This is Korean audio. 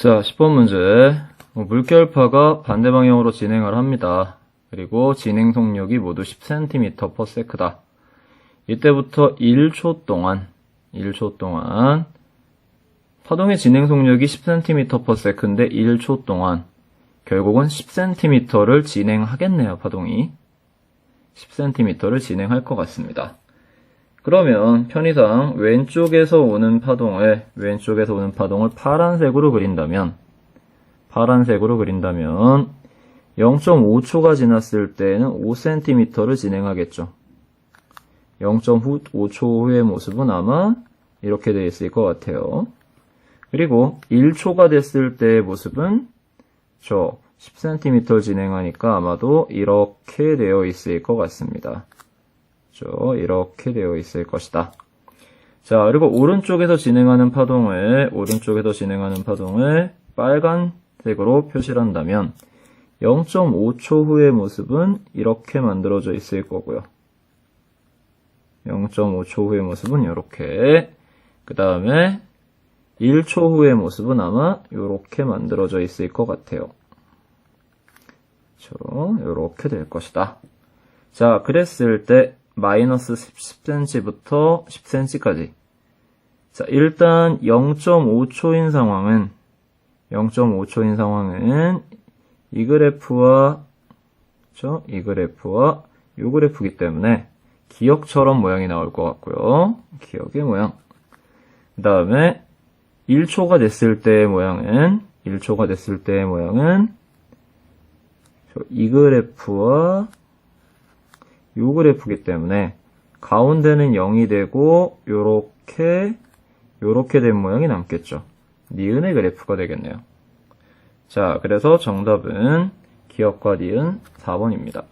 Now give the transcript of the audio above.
자, 10번 문제. 뭐 물결파가 반대 방향으로 진행을 합니다. 그리고 진행 속력이 모두 10cm/s다. 이때부터 1초 동안, 1초 동안 파동의 진행 속력이 10cm/s인데 1초 동안 결국은 10cm를 진행하겠네요, 파동이. 10cm를 진행할 것 같습니다. 그러면 편의상 왼쪽에서 오는 파동을 왼쪽에서 오는 파동을 파란색으로 그린다면 파란색으로 그린다면 0.5초가 지났을 때는 5cm를 진행하겠죠. 0.5초 후의 모습은 아마 이렇게 되어 있을 것 같아요. 그리고 1초가 됐을 때의 모습은 저 10cm 진행하니까 아마도 이렇게 되어 있을 것 같습니다. 죠. 이렇게 되어 있을 것이다. 자, 그리고 오른쪽에서 진행하는 파동을, 오른쪽에서 진행하는 파동을 빨간색으로 표시를 한다면 0.5초 후의 모습은 이렇게 만들어져 있을 거고요. 0.5초 후의 모습은 이렇게. 그 다음에 1초 후의 모습은 아마 이렇게 만들어져 있을 것 같아요. 이렇게 될 것이다. 자, 그랬을 때 마이너스 10cm부터 10cm까지. 자, 일단 0.5초인 상황은 0.5초인 상황은 이 그래프와 그렇죠? 이 그래프와 이 그래프기 때문에 기억처럼 모양이 나올 것 같고요. 기억의 모양. 그 다음에 1초가 됐을 때의 모양은 1초가 됐을 때의 모양은 이 그래프와 요 그래프기 때문에 가운데는 0이 되고 요렇게 요렇게 된 모양이 남겠죠. 니은의 그래프가 되겠네요. 자, 그래서 정답은 기억과 니은 4번입니다.